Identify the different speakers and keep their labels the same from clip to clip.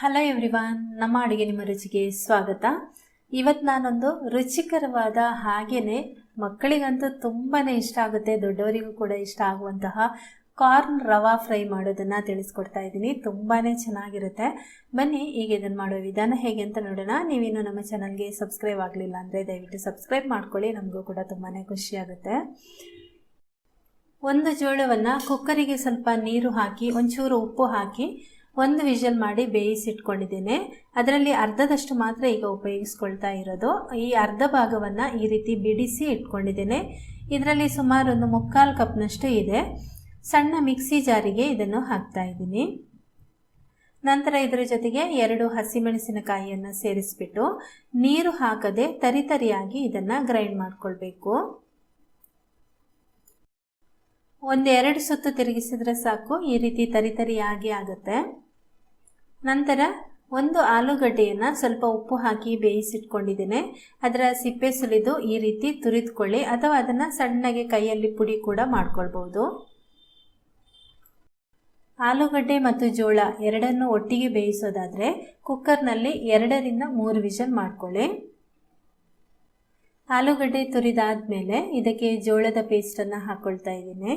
Speaker 1: Hello everyone ನಮ್ಮ ಅಡುಗೆ ನಿಮ್ಮ ರುಚಿಗೆ ಸ್ವಾಗತ. ಇವತ್ತು ನಾನೊಂದು ರುಚಿಕರವಾದ ಹಾಗೆಯೇ ಮಕ್ಕಳಿಗಂತೂ ತುಂಬಾ ಇಷ್ಟ ಆಗುತ್ತೆ, ದೊಡ್ಡವರಿಗೂ ಕೂಡ ಇಷ್ಟ ಆಗುವಂತಹ ಕಾರ್ನ್ ರವಾ ಫ್ರೈ ಮಾಡೋದನ್ನು ತಿಳಿಸ್ಕೊಡ್ತಾ ಇದ್ದೀನಿ. ತುಂಬಾ ಚೆನ್ನಾಗಿರುತ್ತೆ. ಬನ್ನಿ, ಈಗ ಇದನ್ನು ಮಾಡೋ ವಿಧಾನ ಹೇಗೆ ಅಂತ ನೋಡೋಣ. ನೀವೇನು ನಮ್ಮ ಚಾನಲ್ಗೆ ಸಬ್ಸ್ಕ್ರೈಬ್ ಆಗಲಿಲ್ಲ ಅಂದರೆ ದಯವಿಟ್ಟು ಸಬ್ಸ್ಕ್ರೈಬ್ ಮಾಡ್ಕೊಳ್ಳಿ, ನಮಗೂ ಕೂಡ ತುಂಬಾ ಖುಷಿಯಾಗುತ್ತೆ ಒಂದು ಜೋಳವನ್ನು ಕುಕ್ಕರಿಗೆ ಸ್ವಲ್ಪ ನೀರು ಹಾಕಿ, ಒಂಚೂರು ಉಪ್ಪು ಹಾಕಿ ಒಂದು ವಿಷಲ್ ಮಾಡಿ ಬೇಯಿಸಿಟ್ಕೊಂಡಿದ್ದೇನೆ ಅದರಲ್ಲಿ ಅರ್ಧದಷ್ಟು ಮಾತ್ರ ಈಗ ಉಪಯೋಗಿಸ್ಕೊಳ್ತಾ ಇರೋದು. ಈ ಅರ್ಧ ಭಾಗವನ್ನು ಈ ರೀತಿ ಬಿಡಿಸಿ ಇಟ್ಕೊಂಡಿದ್ದೇನೆ. ಇದರಲ್ಲಿ ಸುಮಾರು ಒಂದು ಮುಕ್ಕಾಲು ಕಪ್ನಷ್ಟು ಇದೆ. ಸಣ್ಣ ಮಿಕ್ಸಿ ಜಾರಿಗೆ ಇದನ್ನು ಹಾಕ್ತಾ ಇದ್ದೀನಿ. ನಂತರ ಇದರ ಜೊತೆಗೆ ಎರಡು ಹಸಿಮೆಣಸಿನಕಾಯಿಯನ್ನು ಸೇರಿಸ್ಬಿಟ್ಟು ನೀರು ಹಾಕದೆ ತರಿತರಿಯಾಗಿ ಇದನ್ನು ಗ್ರೈಂಡ್ ಮಾಡ್ಕೊಳ್ಬೇಕು. ಒಂದೆರಡು ಸುತ್ತು ತಿರುಗಿಸಿದ್ರೆ ಸಾಕು. ಈ ರೀತಿ ತರಿತರಿಯಾಗಿ ಆಗುತ್ತೆ. ನಂತರ ಒಂದು ಆಲೂಗಡ್ಡೆಯನ್ನು ಸ್ವಲ್ಪ ಉಪ್ಪು ಹಾಕಿ ಬೇಯಿಸಿಟ್ಕೊಂಡಿದ್ದೇನೆ. ಅದರ ಸಿಪ್ಪೆ ಸುಲಿದು ಈ ರೀತಿ ತುರಿದುಕೊಳ್ಳಿ ಅಥವಾ ಅದನ್ನು ಸಣ್ಣಗೆ ಕೈಯಲ್ಲಿ ಪುಡಿ ಕೂಡ ಮಾಡ್ಕೊಳ್ಬೋದು ಆಲೂಗಡ್ಡೆ ಮತ್ತು ಜೋಳ ಎರಡನ್ನು ಒಟ್ಟಿಗೆ ಬೇಯಿಸೋದಾದರೆ ಕುಕ್ಕರ್ನಲ್ಲಿ ಎರಡರಿಂದ ಮೂರು ವಿಷಲ್ ಮಾಡ್ಕೊಳ್ಳಿ. ಆಲೂಗಡ್ಡೆ ತುರಿದಾದ ಮೇಲೆ ಇದಕ್ಕೆ ಜೋಳದ ಪೇಸ್ಟನ್ನು ಹಾಕ್ಕೊಳ್ತಾ ಇದ್ದೀನಿ.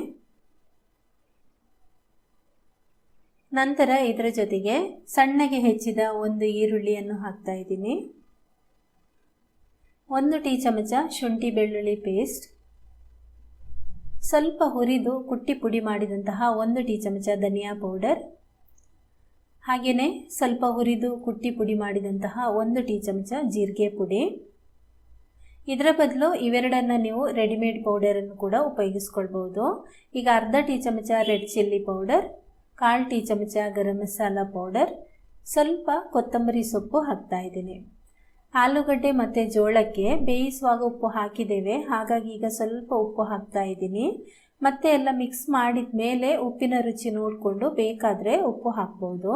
Speaker 1: ನಂತರ ಇದರ ಜೊತೆಗೆ ಸಣ್ಣಗೆ ಹೆಚ್ಚಿದ ಒಂದು ಈರುಳ್ಳಿಯನ್ನು ಹಾಕ್ತಾ ಇದ್ದೀನಿ. ಒಂದು ಟೀ ಚಮಚ ಶುಂಠಿ ಬೆಳ್ಳುಳ್ಳಿ ಪೇಸ್ಟ್. ಸ್ವಲ್ಪ ಹುರಿದು ಕುಟ್ಟಿ ಪುಡಿ ಮಾಡಿದಂತಹ ಒಂದು ಟೀ ಚಮಚ ಧನಿಯಾ ಪೌಡರ್. ಹಾಗೆಯೇ ಸ್ವಲ್ಪ ಹುರಿದು ಕುಟ್ಟಿ ಪುಡಿ ಮಾಡಿದಂತಹ ಒಂದು ಟೀ ಚಮಚ ಜೀರಿಗೆ ಪುಡಿ. ಇದರ ಬದಲು ಇವೆರಡನ್ನು ನೀವು ರೆಡಿಮೇಡ್ ಪೌಡರನ್ನು ಕೂಡ ಉಪಯೋಗಿಸ್ಕೊಳ್ಬೋದು ಈಗ ಅರ್ಧ ಟೀ ಚಮಚ ರೆಡ್ ಚಿಲ್ಲಿ ಪೌಡರ್. ಕಾಲು ಟೀ ಚಮಚ ಗರಂ ಮಸಾಲ ಪೌಡರ್, ಸ್ವಲ್ಪ ಕೊತ್ತಂಬರಿ ಸೊಪ್ಪು ಹಾಕ್ತಾ ಇದ್ದೀನಿ. ಆಲೂಗಡ್ಡೆ ಮತ್ತು ಜೋಳಕ್ಕೆ ಬೇಯಿಸುವಾಗ ಉಪ್ಪು ಹಾಕಿದ್ದೇವೆ. ಹಾಗಾಗಿ ಈಗ ಸ್ವಲ್ಪ ಉಪ್ಪು ಹಾಕ್ತಾ ಇದ್ದೀನಿ. ಮತ್ತೆ ಎಲ್ಲ ಮಿಕ್ಸ್ ಮಾಡಿದ ಮೇಲೆ ಉಪ್ಪಿನ ರುಚಿ ನೋಡಿಕೊಂಡು ಬೇಕಾದರೆ ಉಪ್ಪು ಹಾಕ್ಬೋದು.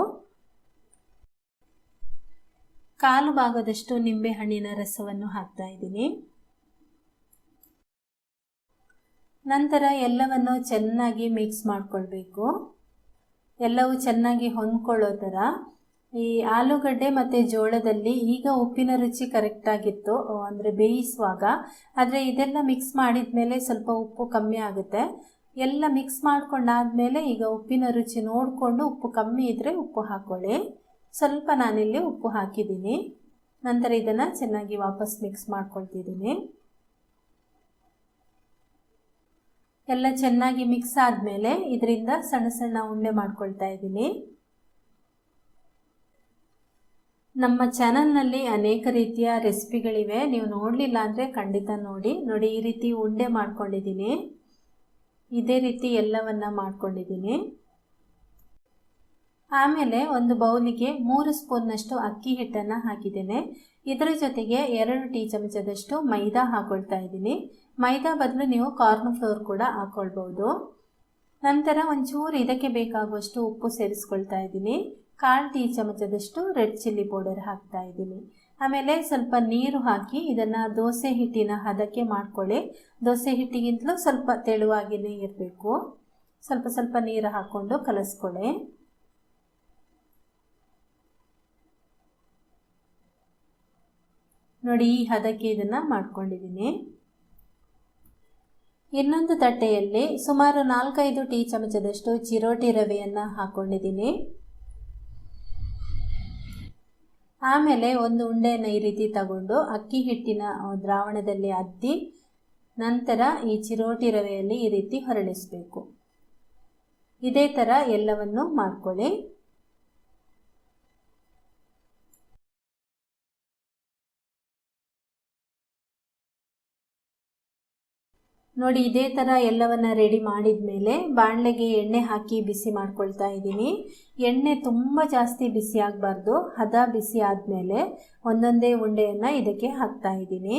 Speaker 1: ಕಾಲು ಭಾಗದಷ್ಟು ನಿಂಬೆಹಣ್ಣಿನ ರಸವನ್ನು ಹಾಕ್ತಾ ಇದ್ದೀನಿ. ನಂತರ ಎಲ್ಲವನ್ನು ಚೆನ್ನಾಗಿ ಮಿಕ್ಸ್ ಮಾಡಿಕೊಳ್ಬೇಕು. ಎಲ್ಲವೂ ಚೆನ್ನಾಗಿ ಹೊಂದ್ಕೊಳ್ಳೋ ಥರ. ಈ ಆಲೂಗಡ್ಡೆ ಮತ್ತು ಜೋಳದಲ್ಲಿ ಈಗ ಉಪ್ಪಿನ ರುಚಿ ಕರೆಕ್ಟಾಗಿತ್ತು ಅಂದರೆ ಬೇಯಿಸುವಾಗ. ಆದರೆ ಇದೆಲ್ಲ ಮಿಕ್ಸ್ ಮಾಡಿದ ಮೇಲೆ ಸ್ವಲ್ಪ ಉಪ್ಪು ಕಮ್ಮಿ ಆಗುತ್ತೆ. ಎಲ್ಲ ಮಿಕ್ಸ್ ಮಾಡ್ಕೊಂಡಾದಮೇಲೆ ಈಗ ಉಪ್ಪಿನ ರುಚಿ ನೋಡಿಕೊಂಡು ಉಪ್ಪು ಕಮ್ಮಿ ಇದ್ದರೆ ಉಪ್ಪು ಹಾಕ್ಕೊಳ್ಳಿ ಸ್ವಲ್ಪ ನಾನಿಲ್ಲಿ ಉಪ್ಪು ಹಾಕಿದ್ದೀನಿ. ನಂತರ ಇದನ್ನು ಚೆನ್ನಾಗಿ ವಾಪಸ್ ಮಿಕ್ಸ್ ಮಾಡ್ಕೊಳ್ತಿದ್ದೀನಿ. ಎಲ್ಲ ಚೆನ್ನಾಗಿ ಮಿಕ್ಸ್ ಆದಮೇಲೆ ಇದರಿಂದ ಸಣ್ಣ ಸಣ್ಣ ಉಂಡೆ ಮಾಡ್ಕೊಳ್ತಾ ಇದ್ದೀನಿ. ನಮ್ಮ ಚಾನಲ್ನಲ್ಲಿ ಅನೇಕ ರೀತಿಯ ರೆಸಿಪಿಗಳಿವೆ ನೀವು ನೋಡಲಿಲ್ಲ ಅಂದರೆ ಖಂಡಿತ ನೋಡಿ. ನೋಡಿ, ಈ ರೀತಿ ಉಂಡೆ ಮಾಡ್ಕೊಂಡಿದ್ದೀನಿ. ಇದೇ ರೀತಿ ಎಲ್ಲವನ್ನ ಮಾಡ್ಕೊಂಡಿದ್ದೀನಿ. ಆಮೇಲೆ ಒಂದು ಬೌಲಿಗೆ ಮೂರು ಸ್ಪೂನ್ನಷ್ಟು ಅಕ್ಕಿ ಹಿಟ್ಟನ್ನು ಹಾಕಿದ್ದೇನೆ. ಇದರ ಜೊತೆಗೆ ಎರಡು ಟೀ ಚಮಚದಷ್ಟು ಮೈದಾ ಹಾಕೊಳ್ತಾ ಇದ್ದೀನಿ. ಮೈದಾ ಬದಲು ನೀವು ಕಾರ್ನ್ ಫ್ಲೋರ್ ಕೂಡ ಹಾಕ್ಕೊಳ್ಬೋದು ನಂತರ ಒಂಚೂರು ಇದಕ್ಕೆ ಬೇಕಾಗುವಷ್ಟು ಉಪ್ಪು ಸೇರಿಸ್ಕೊಳ್ತಾ ಇದ್ದೀನಿ. ಕಾಲು ಟೀ ಚಮಚದಷ್ಟು ರೆಡ್ ಚಿಲ್ಲಿ ಪೌಡರ್ ಹಾಕ್ತಾ ಇದ್ದೀನಿ. ಆಮೇಲೆ ಸ್ವಲ್ಪ ನೀರು ಹಾಕಿ ಇದನ್ನು ದೋಸೆ ಹಿಟ್ಟಿನ ಹದಕ್ಕೆ ಮಾಡ್ಕೊಳ್ಳಿ. ದೋಸೆ ಹಿಟ್ಟಿಗಿಂತಲೂ ಸ್ವಲ್ಪ ತೆಳುವಾಗಿಯೇ ಇರಬೇಕು. ಸ್ವಲ್ಪ ಸ್ವಲ್ಪ ನೀರು ಹಾಕ್ಕೊಂಡು ಕಲಿಸ್ಕೊಳ್ಳಿ. ನೋಡಿ, ಈ ಹದಕ್ಕೆ ಇದನ್ನು ಮಾಡ್ಕೊಂಡಿದ್ದೀನಿ. ಇನ್ನೊಂದು ತಟ್ಟೆಯಲ್ಲಿ ಸುಮಾರು ನಾಲ್ಕೈದು ಟೀ ಚಮಚದಷ್ಟು ಚಿರೋಟಿ ರವೆಯನ್ನು ಹಾಕ್ಕೊಂಡಿದ್ದೀನಿ ಆಮೇಲೆ ಒಂದು ಉಂಡೆಯನ್ನು ಈ ರೀತಿ ತಗೊಂಡು ಅಕ್ಕಿ ಹಿಟ್ಟಿನ ದ್ರಾವಣದಲ್ಲಿ ಅದ್ದಿ ನಂತರ ಈ ಚಿರೋಟಿ ರವೆಯಲ್ಲಿ ಈ ರೀತಿ ಹೊರಳಿಸಬೇಕು. ಇದೇ ಥರ ಎಲ್ಲವನ್ನು ಮಾಡ್ಕೊಳ್ಳಿ. ನೋಡಿ, ಇದೇ ಥರ ಎಲ್ಲವನ್ನು ರೆಡಿ ಮಾಡಿದ ಮೇಲೆ ಬಾಣಲೆಗೆ ಎಣ್ಣೆ ಹಾಕಿ ಬಿಸಿ ಮಾಡ್ಕೊಳ್ತಾ ಇದ್ದೀನಿ. ಎಣ್ಣೆ ತುಂಬ ಜಾಸ್ತಿ ಬಿಸಿ ಆಗಬಾರ್ದು. ಹದ ಬಿಸಿ ಆದಮೇಲೆ ಒಂದೊಂದೇ ಉಂಡೆಯನ್ನು ಇದಕ್ಕೆ ಹಾಕ್ತಾ ಇದ್ದೀನಿ.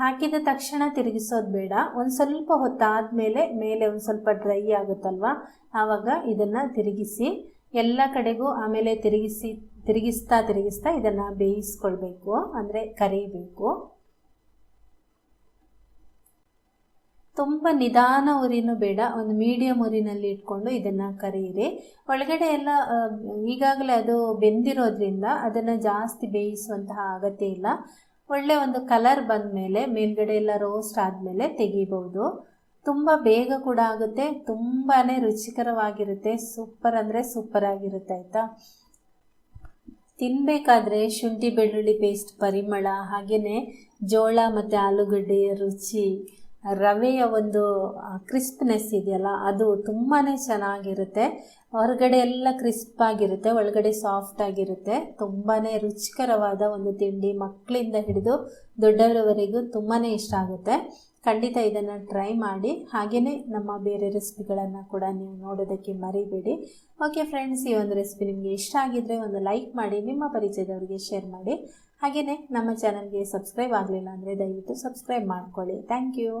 Speaker 1: ಹಾಕಿದ ತಕ್ಷಣ ತಿರುಗಿಸೋದು ಬೇಡ. ಒಂದು ಸ್ವಲ್ಪ ಹೊತ್ತಾದಮೇಲೆ ಮೇಲೆ ಒಂದು ಸ್ವಲ್ಪ ಡ್ರೈ ಆಗುತ್ತಲ್ವ? ಆವಾಗ ಇದನ್ನು ತಿರುಗಿಸಿ, ಎಲ್ಲ ಕಡೆಗೂ ಆಮೇಲೆ ತಿರುಗಿಸಿ, ತಿರುಗಿಸ್ತಾ ತಿರುಗಿಸ್ತಾ ಇದನ್ನು ಬೇಯಿಸ್ಕೊಳ್ಬೇಕು. ಅಂದರೆ ಕರಿಬೇಕು. ತುಂಬ ನಿಧಾನ ಉರಿನೂ ಬೇಡ. ಒಂದು ಮೀಡಿಯಂ ಉರಿನಲ್ಲಿ ಇಟ್ಕೊಂಡು ಇದನ್ನು ಕರೆಯಿರಿ ಒಳಗಡೆ ಎಲ್ಲ ಈಗಾಗಲೇ ಅದು ಬೆಂದಿರೋದ್ರಿಂದ ಅದನ್ನು ಜಾಸ್ತಿ ಬೇಯಿಸುವಂತಹ ಅಗತ್ಯ ಇಲ್ಲ. ಒಳ್ಳೆ ಒಂದು ಕಲರ್ ಬಂದ ಮೇಲೆ ಮೇಲ್ಗಡೆ ಎಲ್ಲ ರೋಸ್ಟ್ ಆದಮೇಲೆ ತೆಗಿಬೋದು ತುಂಬ ಬೇಗ ಕೂಡ ಆಗುತ್ತೆ. ತುಂಬಾ ರುಚಿಕರವಾಗಿರುತ್ತೆ. ಸೂಪರ್ ಅಂದರೆ ಸೂಪರ್ ಆಗಿರುತ್ತೆ, ಆಯಿತಾ? ತಿನ್ನಬೇಕಾದ್ರೆ ಶುಂಠಿ ಬೆಳ್ಳುಳ್ಳಿ ಪೇಸ್ಟ್ ಪರಿಮಳ ಹಾಗೆಯೇ ಜೋಳ ಮತ್ತು ಆಲೂಗಡ್ಡೆಯ ರುಚಿ ರವೆಯ ಒಂದು ಕ್ರಿಸ್ಪ್ನೆಸ್ ಇದೆಯಲ್ಲ, ಅದು ತುಂಬಾ ಚೆನ್ನಾಗಿರುತ್ತೆ. ಹೊರಗಡೆ ಎಲ್ಲ ಕ್ರಿಸ್ಪ್ ಆಗಿರುತ್ತೆ, ಒಳಗಡೆ ಸಾಫ್ಟ್ ಆಗಿರುತ್ತೆ. ತುಂಬಾ ರುಚಿಕರವಾದ ಒಂದು ತಿಂಡಿ ಮಕ್ಕಳಿಂದ ಹಿಡಿದು ದೊಡ್ಡವರವರೆಗೂ ತುಂಬಾ ಇಷ್ಟ ಆಗುತ್ತೆ. ಖಂಡಿತ ಇದನ್ನು ಟ್ರೈ ಮಾಡಿ ಹಾಗೆಯೇ ನಮ್ಮ ಬೇರೆ ರೆಸಿಪಿಗಳನ್ನು ಕೂಡ ನೀವು ನೋಡೋದಕ್ಕೆ ಮರಿಬೇಡಿ. ಓಕೆ ಫ್ರೆಂಡ್ಸ್ ಈ ಒಂದು ರೆಸಿಪಿ ನಿಮಗೆ ಇಷ್ಟ ಆಗಿದ್ದರೆ ಒಂದು ಲೈಕ್ ಮಾಡಿ, ನಿಮ್ಮ ಪರಿಚಯದವರಿಗೆ ಶೇರ್ ಮಾಡಿ. ಹಾಗೆಯೇ ನಮ್ಮ ಚಾನಲ್ಗೆ ಸಬ್ಸ್ಕ್ರೈಬ್ ಆಗಲಿಲ್ಲ ಅಂದರೆ ದಯವಿಟ್ಟು ಸಬ್ಸ್ಕ್ರೈಬ್ ಮಾಡ್ಕೊಳ್ಳಿ. Thank you